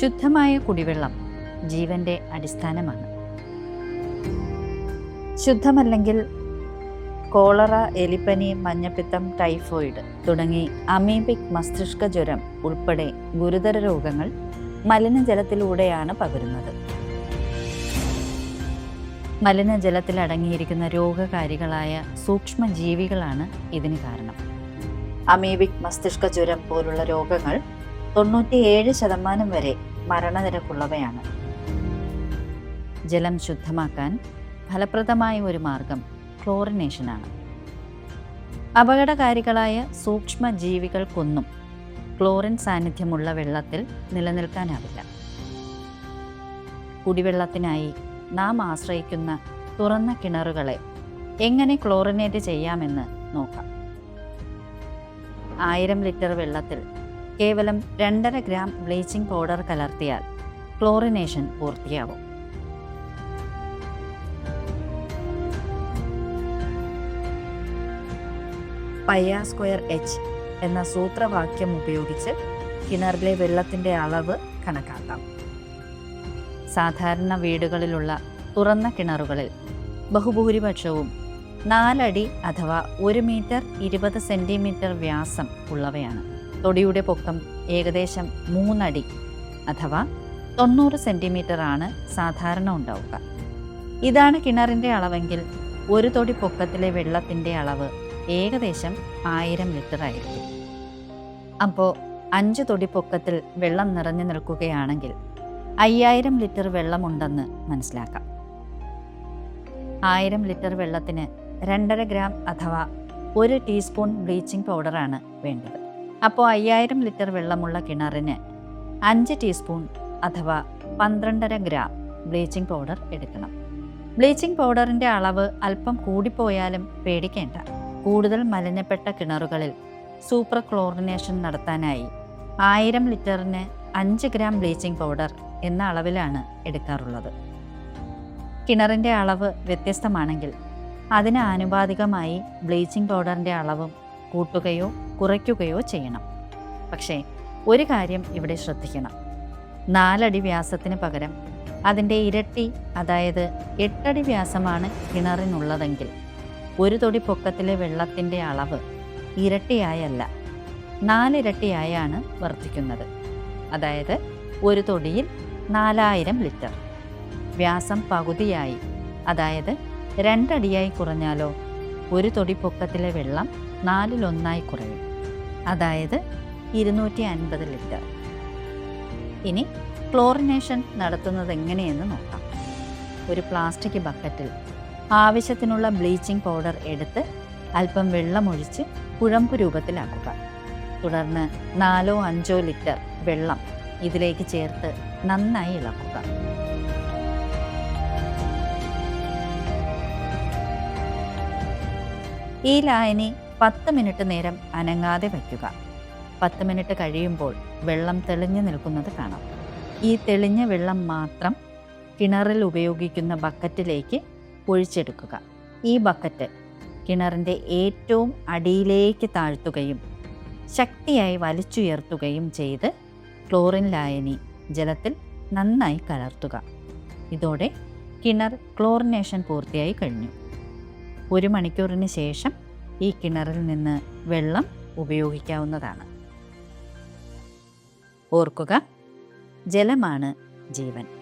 ശുദ്ധമായ കുടിവെള്ളം ജീവന്റെ അടിസ്ഥാനമാണ്. ശുദ്ധമല്ലെങ്കിൽ കോളറ എലിപ്പനി മഞ്ഞപ്പിത്തം ടൈഫോയിഡ് തുടങ്ങി അമീബിക് മസ്തിഷ്ക ജ്വരം ഉൾപ്പെടെ ഗുരുതര രോഗങ്ങൾ മലിനജലത്തിലൂടെയാണ് പകരുന്നത്. മലിനജലത്തിൽ അടങ്ങിയിരിക്കുന്ന രോഗകാരികളായ സൂക്ഷ്മജീവികളാണ് ഇതിന് കാരണം. അമീബിക് മസ്തിഷ്ക ജ്വരം പോലുള്ള രോഗങ്ങൾ തൊണ്ണൂറ്റിയേഴ് ശതമാനം വരെ മരണനിരക്കുള്ളവയാണ്. ജലം ശുദ്ധമാക്കാൻ ഫലപ്രദമായ ഒരു മാർഗം ക്ലോറിനേഷനാണ്. അപകടകാരികളായ സൂക്ഷ്മ ജീവികൾക്കൊന്നും ക്ലോറിൻ സാന്നിധ്യമുള്ള വെള്ളത്തിൽ നിലനിൽക്കാനാവില്ല. കുടിവെള്ളത്തിനായി നാം ആശ്രയിക്കുന്ന തുറന്ന കിണറുകളെ എങ്ങനെ ക്ലോറിനേറ്റ് ചെയ്യാമെന്ന് നോക്കാം. ആയിരം ലിറ്റർ വെള്ളത്തിൽ കേവലം രണ്ടര ഗ്രാം ബ്ലീച്ചിംഗ് പൗഡർ കലർത്തിയാൽ ക്ലോറിനേഷൻ പൂർത്തിയാവും. പയ്യ സ്ക്വയർ എച്ച് എന്ന സൂത്രവാക്യം ഉപയോഗിച്ച് കിണറിലെ വെള്ളത്തിന്റെ അളവ് കണക്കാക്കാം. സാധാരണ വീടുകളിലുള്ള തുറന്ന കിണറുകളിൽ ബഹുഭൂരിപക്ഷവും നാലടി അഥവാ ഒരു മീറ്റർ ഇരുപത് സെന്റിമീറ്റർ വ്യാസം ഉള്ളവയാണ്. തൊടിയുടെ പൊക്കം ഏകദേശം മൂന്നടി അഥവാ തൊണ്ണൂറ് സെന്റിമീറ്റർ ആണ് സാധാരണ ഉണ്ടാവുക. ഇതാണ് കിണറിന്റെ അളവെങ്കിൽ ഒരു തൊടി പൊക്കത്തിലെ വെള്ളത്തിന്റെ അളവ് ഏകദേശം ആയിരം ലിറ്റർ ആയിരിക്കും. അപ്പോൾ അഞ്ച് തൊടി പൊക്കത്തിൽ വെള്ളം നിറഞ്ഞു നിൽക്കുകയാണെങ്കിൽ അയ്യായിരം ലിറ്റർ വെള്ളമുണ്ടെന്ന് മനസ്സിലാക്കാം. ആയിരം ലിറ്റർ വെള്ളത്തിന് രണ്ടര ഗ്രാം അഥവാ ഒരു ടീസ്പൂൺ ബ്ലീച്ചിങ് പൗഡറാണ് വേണ്ടത്. അപ്പോൾ അയ്യായിരം ലിറ്റർ വെള്ളമുള്ള കിണറിന് അഞ്ച് ടീസ്പൂൺ അഥവാ പന്ത്രണ്ടര ഗ്രാം ബ്ലീച്ചിങ് പൗഡർ എടുക്കണം. ബ്ലീച്ചിങ് പൗഡറിന്റെ അളവ് അല്പം കൂടിപ്പോയാലും പേടിക്കേണ്ട. കൂടുതൽ മലിനപ്പെട്ട കിണറുകളിൽ സൂപ്പർ ക്ലോറിനേഷൻ നടത്താനായി ആയിരം ലിറ്ററിന് അഞ്ച് ഗ്രാം ബ്ലീച്ചിങ് പൗഡർ എന്ന അളവിലാണ് എടുക്കാറുള്ളത്. കിണറിന്റെ അളവ് വ്യത്യസ്തമാണെങ്കിൽ അതിന് ആനുപാതികമായി ബ്ലീച്ചിങ് പൗഡറിന്റെ അളവും കൂട്ടുകയോ കുറയ്ക്കുകയോ ചെയ്യണം. പക്ഷേ ഒരു കാര്യം ഇവിടെ ശ്രദ്ധിക്കണം. നാലടി വ്യാസത്തിന് പകരം അതിന്റെ ഇരട്ടി അതായത് എട്ടടി വ്യാസമാണ് കിണറിനുള്ളതെങ്കിൽ ഒരു തൊടി പൊക്കത്തിലെ വെള്ളത്തിന്റെ അളവ് ഇരട്ടിയായല്ല നാലിരട്ടിയായാണ് വർദ്ധിക്കുന്നത്. അതായത് ഒരു തൊടിയിൽ നാലായിരം ലിറ്റർ. വ്യാസം പകുതിയായി അതായത് രണ്ടടിയായി കുറഞ്ഞാലോ ഒരു തൊടി പൊക്കത്തിലെ വെള്ളം നാലിലൊന്നായി കുറയും. അതായത് ഇരുന്നൂറ്റി അൻപത് ലിറ്റർ. ഇനി ക്ലോറിനേഷൻ നടത്തുന്നത് എങ്ങനെയെന്ന് നോക്കാം. ഒരു പ്ലാസ്റ്റിക് ബക്കറ്റിൽ ആവശ്യത്തിനുള്ള ബ്ലീച്ചിങ് പൗഡർ എടുത്ത് അല്പം വെള്ളമൊഴിച്ച് കുഴമ്പ് രൂപത്തിലാക്കുക. തുടർന്ന് നാലോ അഞ്ചോ ലിറ്റർ വെള്ളം ഇതിലേക്ക് ചേർത്ത് നന്നായി ഇളക്കുക. ഈ ലായനി പത്ത് മിനിറ്റ് നേരം അനങ്ങാതെ വയ്ക്കുക. പത്ത് മിനിറ്റ് കഴിയുമ്പോൾ വെള്ളം തെളിഞ്ഞു നിൽക്കുന്നത് കാണാം. ഈ തെളിഞ്ഞ വെള്ളം മാത്രം കിണറിൽ ഉപയോഗിക്കുന്ന ബക്കറ്റിലേക്ക് ഒഴിച്ചെടുക്കുക. ഈ ബക്കറ്റ് കിണറിന്റെ ഏറ്റവും അടിയിലേക്ക് താഴ്ത്തുകയും ശക്തിയായി വലിച്ചുയർത്തുകയും ചെയ്ത് ക്ലോറിൻ ലായനി ജലത്തിൽ നന്നായി കലർത്തുക. ഇതോടെ കിണർ ക്ലോറിനേഷൻ പൂർത്തിയായി കഴിഞ്ഞു. ഒരു മണിക്കൂറിന് ശേഷം ഈ കിണറിൽ നിന്ന് വെള്ളം ഉപയോഗിക്കാവുന്നതാണ്. ഓർക്കുക ജലമാണ് ജീവൻ.